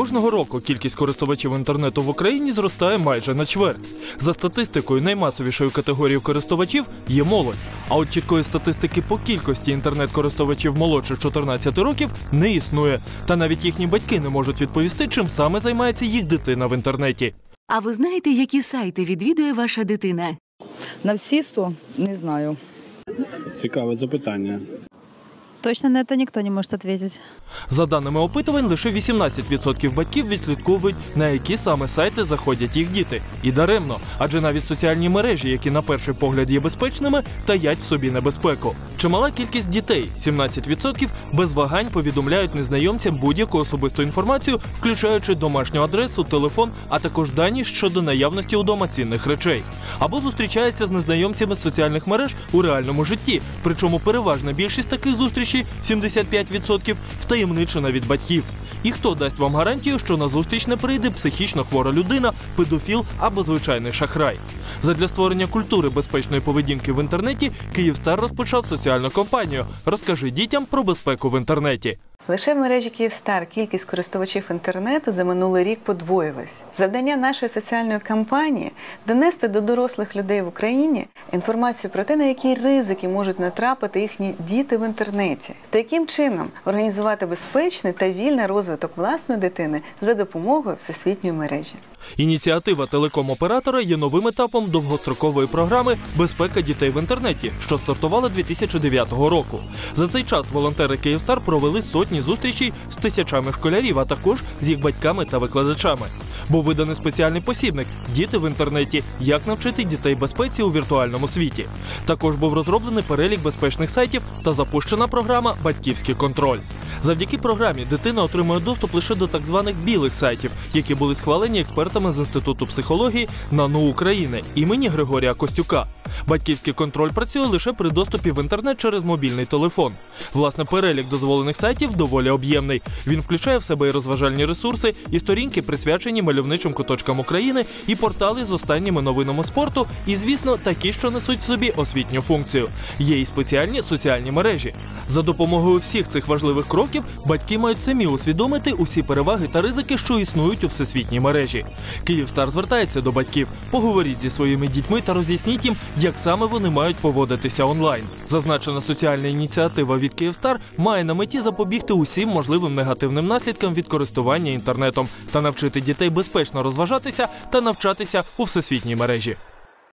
Кожного року кількість користувачів інтернету в Україні зростає майже на чверть. За статистикою, наймасовішою категорією користувачів є молодь. А от чіткої статистики по кількості інтернет-користувачів молодше 14 років не існує. Та навіть їхні батьки не можуть відповісти, чим саме займається їх дитина в інтернеті. А ви знаєте, які сайти відвідує ваша дитина? На всі 100? Не знаю. Цікаве запитання. Точно на это никто не может ответить. За даними опитувань, лише 18% батьків відслідковують, на які саме сайти заходять їх діти. І даремно, адже навіть соціальні мережі, які на перший погляд є безпечними, таять в собі небезпеку. Чимала кількість дітей, 17%, без вагань повідомляють незнайомцям будь-яку особисту інформацію, включаючи домашню адресу, телефон, а також дані щодо наявності удома цінних речей. Або зустрічаються з незнайомцями з соціальних мереж у реальному житті. Причому переважна більшість таких зустрічей 75% втаємничена від батьків. І хто дасть вам гарантію, що на зустріч не прийде психічно хвора людина, педофіл або звичайний шахрай? Задля створення культури безпечної поведінки в інтернеті Київстар розпочав соціальну кампанію. Розкажи дітям про безпеку в інтернеті. Лише в мережі Київстар кількість користувачів інтернету за минулий рік подвоїлась. Завдання нашої соціальної кампанії донести до дорослих людей в Україні інформацію про те, на які ризики можуть натрапити їхні діти в інтернеті, та яким чином організувати безпечний та вільний розвиток власної дитини за допомогою всесвітньої мережі. Ініціатива телеком-оператора є новим етапом довгострокової програми Безпека дітей в інтернеті, що стартувала 2009 року. За цей час волонтери Київстар провели сотні зустрічей з тисячами школярів, а також з їх батьками та викладачами. Був виданий спеціальний посібник Діти в інтернеті. Як навчити дітей безпеці у віртуальному світі. Також був розроблений перелік безпечних сайтів та запущена програма Батьківський контроль. Завдяки програмі дитина отримує доступ лише до так званих білих сайтів, які були схвалені експертами з інституту психології НАНУ України імені Григорія Костюка. Батьківський контроль працює лише при доступі в інтернет через мобільний телефон. Власне, перелік дозволених сайтів доволі об'ємний. Він включає в себе і розважальні ресурси, і сторінки, присвячені мальовничим куточкам України, і портали з останніми новинами спорту, і, звісно, такі, що несуть в собі освітню функцію. Є і спеціальні соціальні мережі. За допомогою всіх цих важливих кроків батьки мають самі усвідомити усі переваги та ризики, що існують у всесвітній мережі. Київстар звертається до батьків. Поговоріть зі своїми дітьми та роз'ясніть їм, як саме вони мають поводитися онлайн. Зазначена соціальна ініціатива від Київстар має на меті запобігти усім можливим негативним наслідкам від користування інтернетом та навчити дітей безпечно розважатися та навчатися у всесвітній мережі.